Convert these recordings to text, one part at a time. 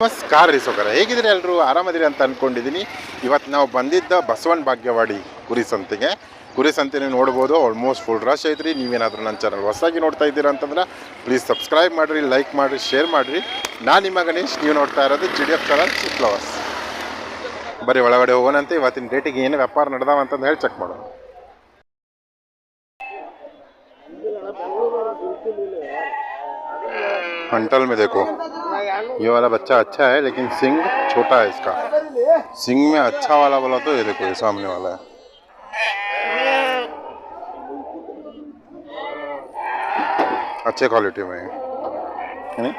ನಮಸ್ಕಾರ ರೀ ಸೋಕರ ಹೇಗಿದ್ರೆ ಎಲ್ಲರೂ ಆರಾಮದಿರಿ ಅಂತ ಅಂದ್ಕೊಂಡಿದ್ದೀನಿ ಇವತ್ತು ನಾವು ಬಂದಿದ್ದ ಬಸವಣ್ಣ ಭಾಗ್ಯವಾಡಿ ಕುರಿ ಸಂತೆಗೆ. ಕುರಿ ಸಂತೆ ನೋಡ್ಬೋದು. ಆಲ್ಮೋಸ್ಟ್ ಫುಲ್ ರಶ್ ಐತ್ರಿ. ನೀವೇನಾದರೂ ನನ್ನ ಚಾನಲ್ ಹೊಸದಾಗಿ ನೋಡ್ತಾ ಇದ್ದೀರಾ ಅಂತಂದ್ರೆ ಪ್ಲೀಸ್ ಸಬ್ಸ್ಕ್ರೈಬ್ ಮಾಡಿರಿ ಲೈಕ್ ಮಾಡಿರಿ ಶೇರ್ ಮಾಡಿರಿ. ನಾನು ನಿಮ್ಮ ಗಣೇಶ್. ನೀವು ನೋಡ್ತಾ ಇರೋದು ಜಿ ಡಿ ಎಫ್ ಕಲರ್ ಚಿಕ್ಲವಾಸ್ ಬರೀ ಒಳಗಡೆ ಹೋಗೋಣಂತೆ. ಇವತ್ತಿನ ಡೇಟಿಗೆ ಏನು ವ್ಯಾಪಾರ ನಡೆದಾವ ಅಂತಂದು ಹೇಳಿ ಚೆಕ್ ಮಾಡೋಣ. ಹಂಟಲ್ ಮೇದೇಕು ये वाला बच्चा अच्छा है लेकिन सिंग छोटा है इसका सिंग में अच्छा वाला बोला तो ये देखो ये सामने वाला है अच्छे क्वालिटी में है है नहीं?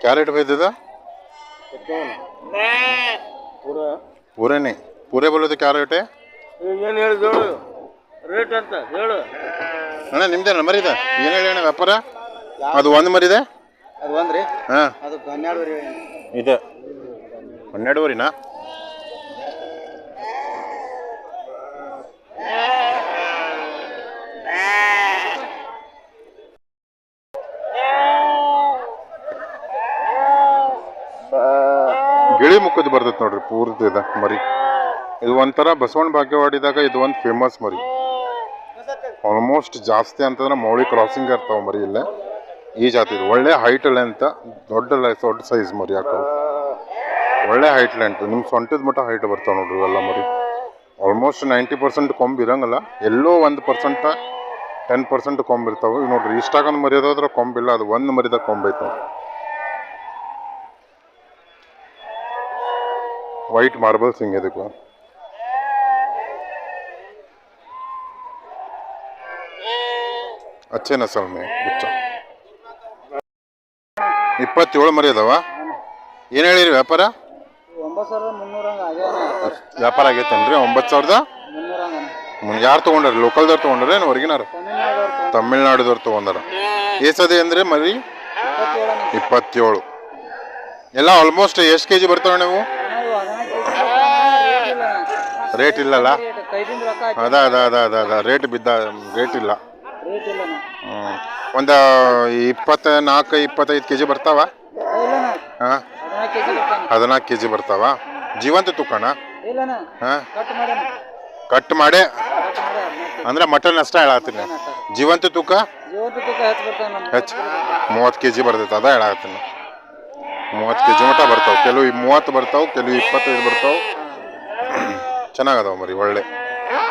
क्या रेट भेज देता पूरे नहीं पूरे बोले तो क्या रेट है ಏನು ಹೇಳಿದ್ ಹೇಳು ರೇಟ್ ಅಂತ ಹೇಳು ಅಣ್ಣ ನಿಮ್ದೇನ ಮರಿದೆ ಏನು ಹೇಳಿ ಅಣ್ಣ ವ್ಯಾಪಾರ ಅದು ಒಂದು ಮರಿದೆ ಅದು ಒಂದ್ರಿ? ಹಾಂ. ಅದು ಹನ್ನೆರಡುವರೆ. ಇದೆ. ಹನ್ನೆರಡುವರಿನಾ? ಗಿಳಿ ಮುಖದ ಬರ್ತೈತೆ ನೋಡ್ರಿ ಪೂರ್ತಿ ಇದೆ ಮರಿ. ಇದು ಒಂಥರ ಬಸವಣ್ಣ ಭಾಗ್ಯವಾಡಿದಾಗ ಇದು ಒಂದು ಫೇಮಸ್ ಮರಿ. ಆಲ್ಮೋಸ್ಟ್ ಜಾಸ್ತಿ ಅಂತಂದ್ರೆ ಮೌಳಿ ಕ್ರಾಸಿಂಗ್ ಇರ್ತಾವ ಮರಿ ಇಲ್ಲೇ. ಈ ಜಾತಿ ಇದು ಒಳ್ಳೆ ಹೈಟ್ ಲೆಂತ್ ದೊಡ್ಡ ಲೆ- ದೊಡ್ಡ ಸೈಜ್ ಮರಿ ಹಾಕವು ಒಳ್ಳೆ ಹೈಟ್ ಲೆಂತ್ ನಿಮ್ಮ ಸೊಂಟದ ಮಟ್ಟ ಹೈಟ್ ಬರ್ತಾವ ನೋಡ್ರಿ ಇವೆಲ್ಲ ಮರಿ ಆಲ್ಮೋಸ್ಟ್ ನೈಂಟಿ ಪರ್ಸೆಂಟ್ ಕೊಂಬ್ ಇರಂಗಿಲ್ಲ ಎಲ್ಲೋ ಒಂದು ಪರ್ಸೆಂಟ್ ಟೆನ್ ಪರ್ಸೆಂಟ್ ಕೊಂಬ್ ಇರ್ತಾವೆ ಈಗ ನೋಡ್ರಿ ಇಷ್ಟಾಗೊಂದು ಮರಿ ಅದಾದ್ರೆ ಕೊಂಬಿಲ್ಲ ಅದು ಒಂದು ಮರಿದಾಗ ಕೊಂಬ್ ಐತೆ ನೋಡ್ರಿ ವೈಟ್ ಮಾರ್ಬಲ್ ಸಿಂಗ್ ಇದಕ್ಕೆ अच्छे नस्ल में ಬುಚ್ಚ ಇಪ್ಪತ್ತೇಳು ಮರಿ ಅದಾವ. ಏನು ಹೇಳಿರಿ ವ್ಯಾಪಾರ? ಒಂಬತ್ತು ವ್ಯಾಪಾರ ಆಗೈತೇನ್ರಿ, ಒಂಬತ್ತು ಸಾವಿರದ? ಯಾರು ತೊಗೊಂಡಾರ, ಲೋಕಲ್ದವ್ರು ತೊಗೊಂಡ್ರೆ ಏನು ಹೊರಗಿನಾರ ತಮಿಳ್ನಾಡು ತಮಿಳ್ನಾಡುದವ್ರು ತೊಗೊಂಡಾರ. ಏಸದೆ ಅಂದರೆ ಮರಿ? ಇಪ್ಪತ್ತೇಳು. ಎಲ್ಲ ಆಲ್ಮೋಸ್ಟ್ ಎಷ್ಟು ಕೆ ಜಿ ಬರ್ತಾವೆ ನೀವು? ರೇಟ್ ಇಲ್ಲಲ್ಲ? ಅದ ಅದ ಅದ ಅದ ಅದ ರೇಟ್ ಬಿದ್ದ ರೇಟ್ ಇಲ್ಲ. ಹ್ಮ್. ಒಂದು ಇಪ್ಪತ್ತ ನಾಲ್ಕು ಇಪ್ಪತ್ತೈದು ಕೆ ಜಿ ಬರ್ತಾವ ಹಾಂ? ಹದಿನಾಲ್ಕು ಕೆ ಜಿ ಬರ್ತಾವ? ಜೀವಂತ ತುಕಣ ಹಾಂ? ಕಟ್ ಮಾಡಿ ಅಂದ್ರೆ ಮಟನ್ ಅಷ್ಟೇ ಹೇಳತ್ತೀನಿ. ಜೀವಂತ ತೂಕ? ಹೆಚ್ಚು ಮೂವತ್ತು ಕೆ ಜಿ ಬರ್ತೈತೆ ಅದ ಹೇಳತ್ತೀನಿ. ಮೂವತ್ತು ಕೆ ಜಿ ಮಟ ಬರ್ತಾವೆ. ಕೆಲವು ಮೂವತ್ತು ಬರ್ತಾವೆ ಕೆಲವು ಇಪ್ಪತ್ತೈದು ಬರ್ತಾವೆ. ಚೆನ್ನಾಗದಾವ ಮರಿ ಒಳ್ಳೆ.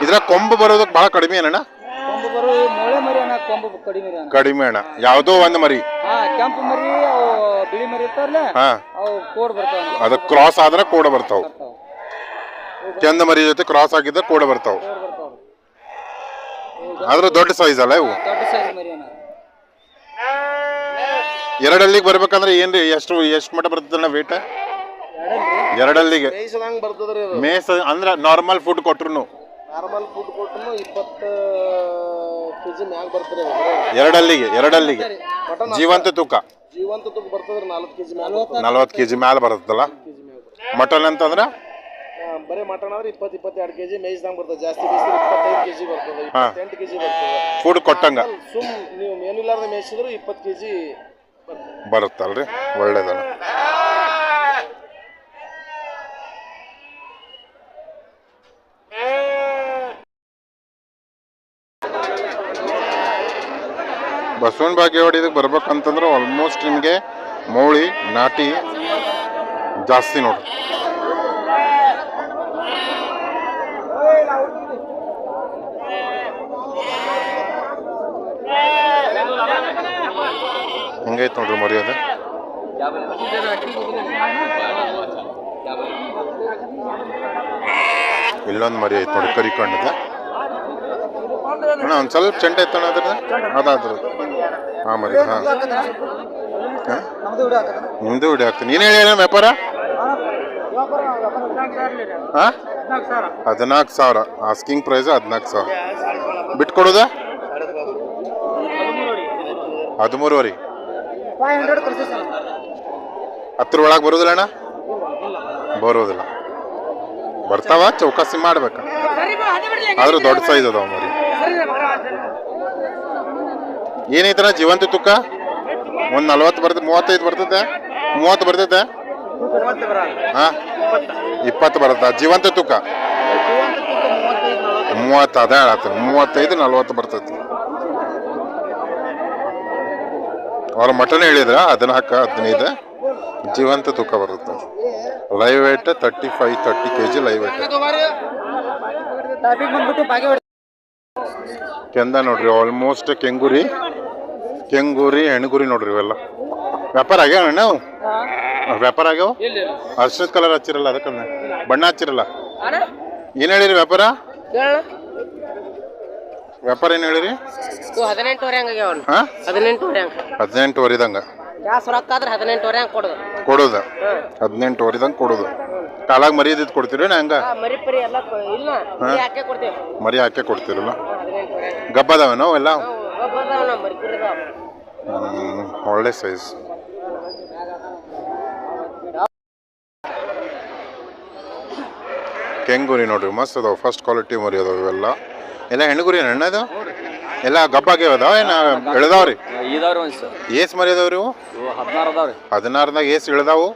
ಇದ್ರಾಗ ಕೊಂಬು ಬರೋದಕ್ಕೆ ಭಾಳ ಕಡಿಮೆ ಏನಣ್ಣ ಕೊಂಬು ಬರೋ ಈ ಮೊಳೆ ಮರಿ ಅಣ್ಣ ಕೊಂಬು ಕಡಿಮೆ ಅಣ್ಣ ಕಡಿಮೆ ಅಣ್ಣ. ಯಾವುದೋ ಒಂದು ಮರಿ. ಹಾ ಕೆಂಪು ಮರಿ ಅವು ಬಿಳಿ ಮರಿ ಇರ್ತಾರಲ್ಲ ಹಾಂ. ಅವು ಕೋಡ್ ಬರ್ತಾವ. ಅದಕ್ಕೆ ಕ್ರಾಸ್ ಆದ್ರೆ ಕೋಡ ಬರ್ತಾವೆ. ಬರ್ತಾವ ಕೆಂದ ಮರಿ ಜೊತೆ ಕ್ರಾಸ್ ಆಗಿದ್ರೆ ಕೋಡ ಬರ್ತಾವೆ. ಕೋಡ್ ಬರ್ತಾವ. ಆದ್ರೆ ದೊಡ್ಡ ಸೈಜ್ ಅಲ್ಲ ಇವು. ದೊಡ್ಡ ಸೈಜ್ ಮರಿ ಅಣ್ಣ. ಎರಡಲ್ಲಿಗೆ ಬರ್ಬೇಕಂದ್ರೆ ಏನ್ರಿ ಎಷ್ಟು ಎಷ್ಟು ಮಟ ಬರ್ತದಣ್ಣ ವೇಟ್ ಎರಡಲ್ರಿ ಎರಡಲ್ಲಿಗೆ. ಮೇಸ ಬರ್ತದ್ರಿ ಅದು. ಮೇಸ್ ಅಂದ್ರೆ ನಾರ್ಮಲ್ ಫುಡ್ ಕೊಟ್ರು ನಾರ್ಮಲ್ ಫುಡ್ ಕೊಟ್ಟು ಇಪ್ಪತ್ತು ಕೆ ಜಿ ಮ್ಯಾಗ ಬರ್ತದೆ ಎರಡಲ್ಲಿಗೆ ಎರಡಲ್ಲಿಗೆ. ಮಟನ್ ಜೀವಂತ ತೂಕ. ಜೀವಂತ ತೂಕ ಬರ್ತದ್ರ ನಾಲ್ಕು ಕೆಜಿ ಮ್ಯಾಗ ನಲ್ವತ್ತು ಕೆ ಜಿ ಮ್ಯಾಲ ಬರುತ್ತಲ್ಲ ಮಟನ್ ಅಂತಂದ್ರೆ? ಬರೀ ಮಟನ್ ಆದ್ರೆ ಇಪ್ಪತ್ತು ಇಪ್ಪತ್ತೆರಡು ಕೆ ಜಿ ಮೇಯ್ಸ್ದಂಗೆ ಬರ್ತದೆ. ಜಾಸ್ತಿ ಬೇಯಿಸಿದ್ರೆ ಇಪ್ಪತ್ತೈದು ಕೆ ಜಿ ಬರ್ತದೆ ಇಪ್ಪತ್ತೆಂಟು ಕೆ ಜಿ ಬರ್ತದೆ. ಫುಡ್ ಕೊಟ್ಟಂಗ. ಸುಮ್ ನೀವು ಮೇನಿಲ್ಲಾರ್ದೆ ಮೇಯಿಸಿದ್ರು ಇಪ್ಪತ್ತು ಕೆ ಜಿ ಬರ್ತದೆ. ಬರುತ್ತಲ್ರಿ ಒಳ್ಳೇದಣ್ಣ ಬಸವನ ಭಾಗ್ಯವಾಡಿ ಇದಕ್ಕೆ ಬರ್ಬೇಕಂತಂದ್ರೆ ಆಲ್ಮೋಸ್ಟ್ ನಿಮಗೆ ಮೌಳಿ, ನಾಟಿ ಜಾಸ್ತಿ ನೋಡ್ರಿ. ಹೆಂಗೈತೆ ನೋಡ್ರಿ ಮರ್ಯಾದೆ? ಇಲ್ಲೊಂದು ಮರಿ ಐತೆ ನೋಡಿ ಕರಿ ಕಣ್ಣದ ಅಣ್ಣ, ಒಂದು ಸ್ವಲ್ಪ ಚೆಂಡ ಐತಣ್ಣ ಅದ್ರದ್ದು? ಅದಾದ್ರದ್ದು ಹಾಂ ಮರಿ, ಹಾಂ. ನಿಮ್ದು ಹಿಡಿ ಹಾಕ್ತೀನಿ. ನೀನು ಹೇಳಿ ವ್ಯಾಪಾರ? ಹಾಂ? ಹದಿನಾಲ್ಕು ಸಾವಿರ. ಆಸ್ಕಿಂಗ್ ಪ್ರೈಸ್ ಹದಿನಾಲ್ಕು ಸಾವಿರ. ಬಿಟ್ಕೊಡೋದ? ಹದಿಮೂರುವರೆ. ಹತ್ತರ ಒಳಗೆ ಬರೋದಿಲ್ಲ ಅಣ್ಣ? ಬರೋದಿಲ್ಲ. ಬರ್ತಾವ, ಚೌಕಾಸಿ ಮಾಡ್ಬೇಕು. ಆದ್ರೂ ದೊಡ್ಡ ಸೈಜ್ ಅದಾವ ಮರಿ. ಏನೈತಣ್ಣ ಜೀವಂತ ತುಕ್ಕ ಒಂದು ನಲ್ವತ್ತು ಬರ್ತದೆ ಮೂವತ್ತೈದು ಬರ್ತದೆ ಮೂವತ್ತು ಬರ್ತೈತೆ ಹಾ? ಇಪ್ಪತ್ತು ಬರುತ್ತಾ? ಜೀವಂತ ತೂಕ? ಮೂವತ್ತು ಅದೇ ಹೇಳತ್ತ ಮೂವತ್ತೈದು ನಲ್ವತ್ತು ಬರ್ತೈತಿ. ಅವ್ರ ಮಟನ್ ಹೇಳಿದ್ರ ಹಾಕ ಹದಿನೈದು ಜೀವಂತ ತುಕ್ಕ ಬರುತ್ತೆ. Live weight thirty five thirty K G live weight ಕೆಂದ ನೋಡ್ರಿ ಆಲ್ಮೋಸ್ಟ್ ಕೆಂಗುರಿ. ಕೆಂಗುರಿ ಹೆಣ್ಗುರಿ ನೋಡ್ರಿ ಇವೆಲ್ಲ. ವ್ಯಾಪಾರ ಆಗ್ಯಾವ ಅಣ್ಣ ವ್ಯಾಪಾರ ಆಗ್ಯಾವ? ಅರ್ಶದ ಕಲರ್ ಹಚ್ಚಿರಲ್ಲ ಅದಕ್ಕೆ ಬಣ್ಣ ಹಚ್ಚಿರಲ್ಲ? ಏನ್ ಹೇಳಿರಿ ವ್ಯಾಪಾರ? ವ್ಯಾಪಾರ ಏನ್ ಹೇಳಿರಿ? ಹದಿನೆಂಟು ಹೊರಿದಂಗ ಕೊಡುದು ಹದಿನೆಂಟು ಹಂಗೆ. ಕೊಡೋದು. ಕಾಲಾಗ ಮರಿ ಇದ್ದಿದ್ದು ಕೊಡ್ತೀರಿ ಹಂಗ ಮರಿ ಹಾಕೇ ಕೊಡ್ತೀರಲ್ಲ. ಗಬ್ಬದಾವೇನೋ ಎಲ್ಲ? ಒಳ್ಳೆ ಸೈಜ್ ಕೆಂಗುರಿ ನೋಡ್ರಿ ಮಸ್ತ್ ಅದಾವ ಫಸ್ಟ್ ಕ್ವಾಲಿಟಿ ಮರಿ ಅದಾವ ಇವೆಲ್ಲ. ಎಲ್ಲ ಹೆಣ್ಗುರಿ ಹೆಣ್ಣ ಇದು? ಎಲ್ಲ ಗಬ್ಬಾಗ್ಯಾವ ಅದಾವ ಏನ ಇಳ್ದಾವ್ರಿ ಏಸ್ ಮರಿ ಅದಾವ್ರಿ ಇವು? ಇವು ಹದಿನಾರು ಅದಾವ್ರಿ. ಹದಿನಾರದಾಗ ಏಸ್ ಇಳ್ದಾವು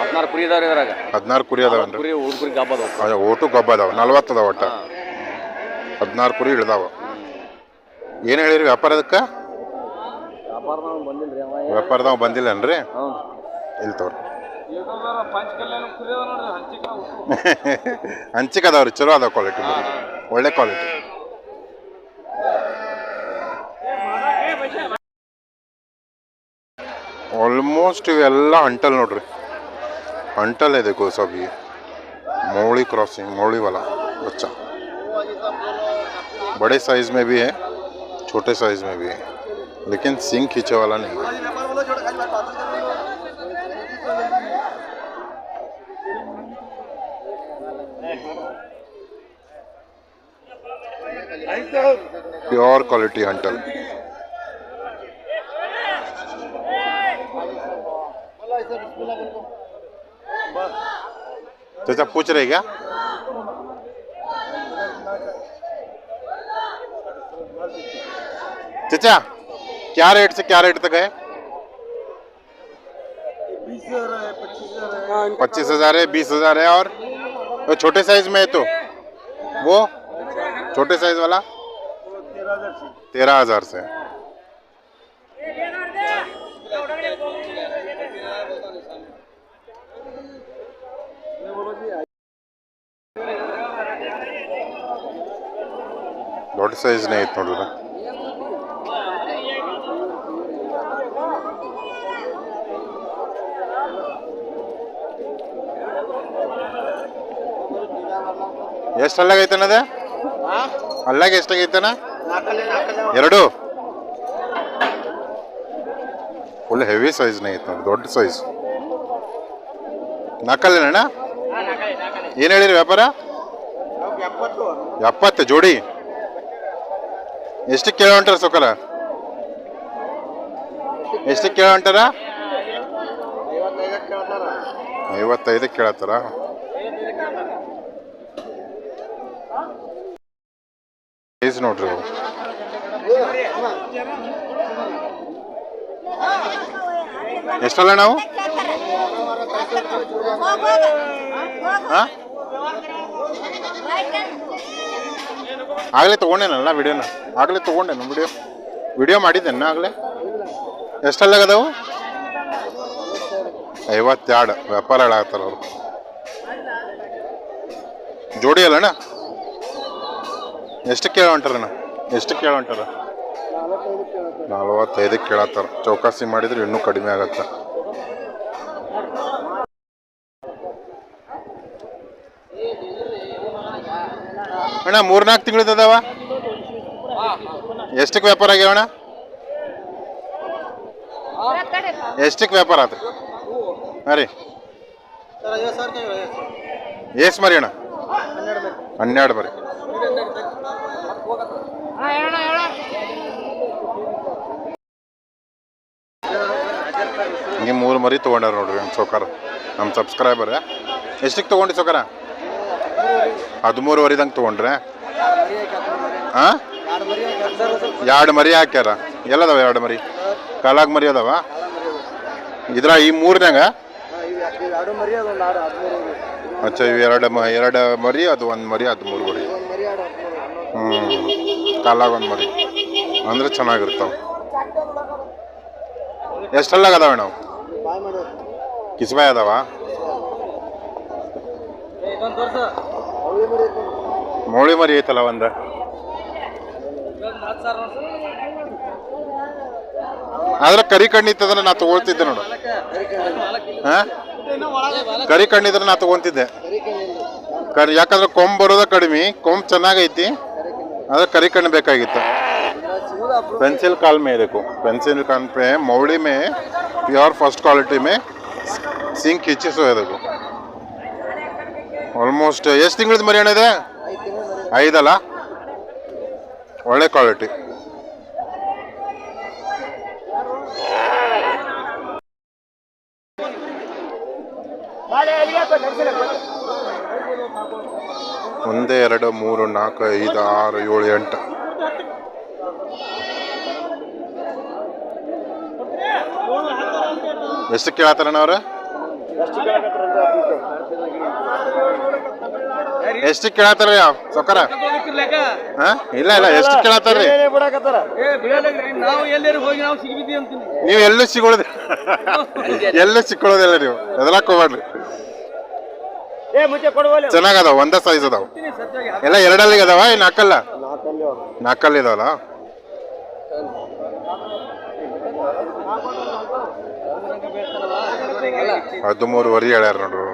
ಹದಿನಾರು ಕುರಿ ಅದಾವ್ರಿ ಇದ್ರಾಗ. ಹದಿನಾರು ಕುರಿ ಕುರಿ ಕುರಿ ಅದಾವ. ಅಯ್ಯೋ, ಓಟು ಗಬ್ಬ ಅದಾವ ನಲ್ವತ್ತು ಅದಾವ ಒಟ್ಟ. ಹದಿನಾರು ಕುರಿ ಇಳಿದಾವ. ಏನು ಹೇಳಿರಿ ವ್ಯಾಪಾರದಕ್ಕೆ ಬಂದಿಲ್ಲ ಬಂದಿಲ್ಲನ್ರಿ? ಇಲ್ಲಿ ತೋರಿ. ಹಂಚಿಕೆ ಅದಾವ್ರಿ ಚಲೋ ಅದಾವ ಕ್ವಾಲಿಟಿ ಒಳ್ಳೆ ಕ್ವಾಲಿಟಿ ಆಲ್ಮೋಸ್ಟ್ ಇವೆಲ್ಲ ಅಂಟಲ್ ನೋಡ್ರಿ. ಅಂಟಲ್ ಇದೆ ಗೋಸಾಬಿ ಮೌಳಿ ಕ್ರಾಸಿಂಗ್ ಮೌಳಿ ಹೊಲ ಅಚ್ಚಾ बड़े साइज़ में भी है, छोटे साइज़ में भी है, लेकिन सिंग खींचे वाला नहीं है। प्योर क्वालिटी हंटल चाचा पूछ रहे क्या? चाचा क्या रेट से क्या रेट तक है पच्चीस हजार है बीस हजार है और वो छोटे साइज में है तो वो छोटे साइज वाला तेरह हजार से ದೊಡ್ಡ ಸೈಜ್ನೇ ಐತೆ ನೋಡ್ರಿ ಎಷ್ಟು ಅಲ್ಲಾಗೈತನ ಅದ? ಅಲ್ಲಾಗ ಎಷ್ಟಾಗೈತನ ಎರಡು. ಫುಲ್ ಹೆವಿ ಸೈಜ್ನೇ ಐತೆ ನೋಡಿ, ದೊಡ್ಡ ಸೈಜ್ ನಾಲ್ಕಲ್ಲೇನಣ್ಣ ಏನು ಹೇಳಿರಿ ವ್ಯಾಪಾರ? ಎಪ್ಪತ್ತು. ಜೋಡಿ. ಎಷ್ಟು ಕೇಳೋ ಹೊಂಟಾರ ಸೊಕಲ? ಎಷ್ಟು ಕೇಳೋ ಹೊಂಟಾರ ಐವತ್ತೈದಕ್ಕೆ ಕೇಳತ್ತಾರ. ಸೈಜ್ ನೋಡ್ರಿ ಅವು ಎಷ್ಟಲ್ಲ ನಾವು? ಆಗಲೇ ತೊಗೊಂಡೇನಲ್ಲ ವಿಡಿಯೋನ? ಆಗಲೇ ತೊಗೊಂಡೇನು ವಿಡಿಯೋ? ವಿಡಿಯೋ ಮಾಡಿದ್ದೇನೆ ಆಗಲೇ? ಎಷ್ಟಲ್ಲಾಗದವು? ಐವತ್ತೆರಡು. ವ್ಯಾಪಾರ ಹೇಳಾಗತ್ತಲ್ಲ ಅವರು ಜೋಡಿ ಅಲ್ಲಣ್ಣ? ಎಷ್ಟು ಕೇಳ ಹೊಂಟಾರಣ್ಣ ಎಷ್ಟು ಕೇಳ ಹೊಂಟಾರ ನಲವತ್ತೈದಕ್ಕೆ ಕೇಳತ್ತಾರ. ಚೌಕಾಸಿ ಮಾಡಿದ್ರೆ ಇನ್ನೂ ಕಡಿಮೆ ಆಗತ್ತೆ. ಅಣ್ಣ ಮೂರ್ನಾಲ್ಕು ತಿಂಗಳದವ ಎಷ್ಟಕ್ಕೆ ವ್ಯಾಪಾರ ಆಗ್ಯಾವಣ್ಣ ಎಷ್ಟಕ್ಕೆ ವ್ಯಾಪಾರ ಆತ ಹಾಂ ರೀ. ಎಷ್ಟು ಮರಿ ಅಣ್ಣ? ಹನ್ನೆರಡು ಮರಿ ಹಿಂಗೆ ಮೂರು ಮರಿ ತೊಗೊಂಡಾರ ನೋಡ್ರಿ ನಮ್ಮ ಸೌಕಾರ. ನಮ್ಮ ಸಬ್ಸ್ಕ್ರೈಬರ್ ಎಷ್ಟಕ್ಕೆ ತೊಗೊಂಡಿ ಸೌಕಾರ? ಹದಿಮೂರುವರೆದಂಗೆ ತೊಗೊಂಡ್ರೆ. ಹಾಂ ಎರಡು ಮರಿ ಹಾಕ್ಯಾರ. ಎಲ್ಲದವ ಎರಡು ಮರಿ? ಕಾಲಾಗ ಮರಿ ಅದಾವ? ಇದ್ರ ಈ ಮೂರನಾಗ ಹದಿಮೂರು ಅಚ್ಚಾ, ಇವು ಎರಡು ಮ, ಎರಡು ಮರಿ, ಅದು ಒಂದು ಮರಿ, ಹದಿಮೂರು ಮರಿ. ಹದಿಮೂರು ಹ್ಞೂ ಕಾಲಾಗ ಒಂದು ಮರಿ. ಅಂದ್ರೆ ಚೆನ್ನಾಗಿರ್ತಾವೆ. ಎಷ್ಟೆಲ್ಲ ಅದಾವೆ ನಾವು ಕಿಸ್ಬೆ ಅದಾವ ಮೌಳಿ ಮರಿ ಐತಲ್ಲ ಒಂದು. ಆದ್ರೆ ಕರಿ ಕಣ್ಣಿತ್ತಂದ್ರೆ ನಾ ತಗೊಳ್ತಿದ್ದೆ ನೋಡು. ಕರಿ ಕಣ್ಣಿದ್ರೆ ನಾ ತಗೊಂತಿದ್ದೆ ಕರಿ ಯಾಕಂದ್ರೆ ಕೊಂಬ್ ಬರೋದ ಕಡಿಮೆ, ಕೊಂಬ್ ಚೆನ್ನಾಗೈತಿ, ಆದ್ರೆ ಕರಿ ಕಣ್ಣು ಬೇಕಾಗಿತ್ತು. ಪೆನ್ಸಿಲ್ ಕಾಲ್ ಮೇ ಪೆನ್ಸಿಲ್ ಕಾಲ್ ಮೇ, ಮೌಳಿ ಮೇ प्योर फर्स्ट क्वालिटी में ಸಿಂಗ್ ಕಿಚ್ಚಿ ಸೋ देखो ಆಲ್ಮೋಸ್ಟ್ ಎಷ್ಟು ತಿಂಗಳದ ಮರಿ ಅಣ್ಣ ಇದೆ ಐದಲ್ಲ ಒಳ್ಳೆ ಕ್ವಾಲಿಟಿ ಒಂದು ಎರಡು ಮೂರು ನಾಲ್ಕು ಐದು ಆರು ಏಳು ಎಂಟು ಎಷ್ಟು ಕೇಳತ್ತಾರಣ್ಣ ಅವ್ರ? ಎಷ್ಟು ಕೇಳತ್ತಾರ ಸೊಕ್ಕರ ಇಲ್ಲ ಇಲ್ಲ, ಎಷ್ಟು ಬಿಡಾಕತ್ತಾರ ನಾವು ಎಲ್ಲೂ ಸಿಗೋದ್ರಿ ಎಲ್ಲೂ ಸಿಕ್ಕೊಳ್ಳೋದಿಲ್ಲ ನೀವು. ಎದಲಾಕ್ ಹೋಗ್ಬೇಡ್ರಿ ಚೆನ್ನಾಗದಾವ, ಒಂದೇ ಸೈಜ್ ಅದಾವ. ಎಲ್ಲ ಎರಡಲ್ಲಿಗೆ ಅದಾವ, ಏನು ನಾಲ್ಕಲ್ಲ? ನಾಲ್ಕಲ್ಲಿ ಇದಾವಲ್ಲ ಹದಿಮೂರು ವರಿ ಹೇಳ್ಯಾರ ನೋಡ್ರು.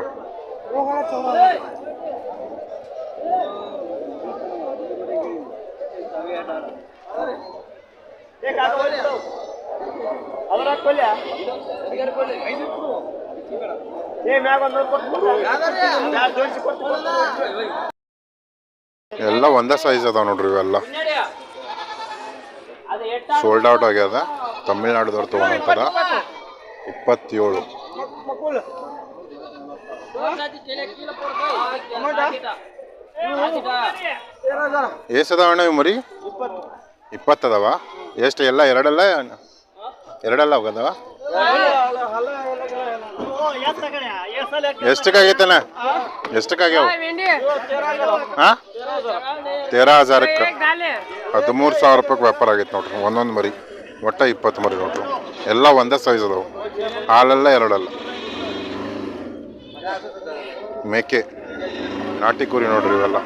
ಎಲ್ಲ ಒಂದೇ ಸೈಜ್ ಅದಾವ ನೋಡ್ರಿ ಇವೆಲ್ಲ. ಸೋಲ್ಡ್ ಔಟ್ ಆಗ್ಯದ. ತಮಿಳ್ನಾಡುದವ್ರು ತೊಗೊಂಡಂತಾರ ಇಪ್ಪತ್ತೇಳು. ಅದಾವ ಅಣ್ಣ ಮರಿ? ಇಪ್ಪತ್ತದವ? ಎಷ್ಟು, ಎಲ್ಲ ಎರಡಲ್ಲ? ಎರಡಲ್ಲ ಹೋಗದವ? ಎಷ್ಟಕ್ಕಾಗೈತಣ್ಣ? ಎಷ್ಟಕ್ಕಾಗ್ಯಾವ? ಹಾ ತೇರಾ ಹಜಾರಕ್ಕೆ. ಹದಿಮೂರು ಸಾವಿರ ರೂಪಾಯಿಗೆ ವ್ಯಾಪಾರ ಆಗೈತೆ ನೋಡ್ರಿ, ಒಂದೊಂದು ಮರಿ. ಒಟ್ಟ ಇಪ್ಪತ್ತು ಮರಿ ನೋಟು ಎಲ್ಲ ಒಂದೇ ಸೈಜ್ ಅದಾವು. ಹಾಲೆಲ್ಲ ಎರಡಲ್ಲ. ಮೇಕೆ, ನಾಟಿ ಕುರಿ ನೋಡ್ರಿ ಇವೆಲ್ಲ.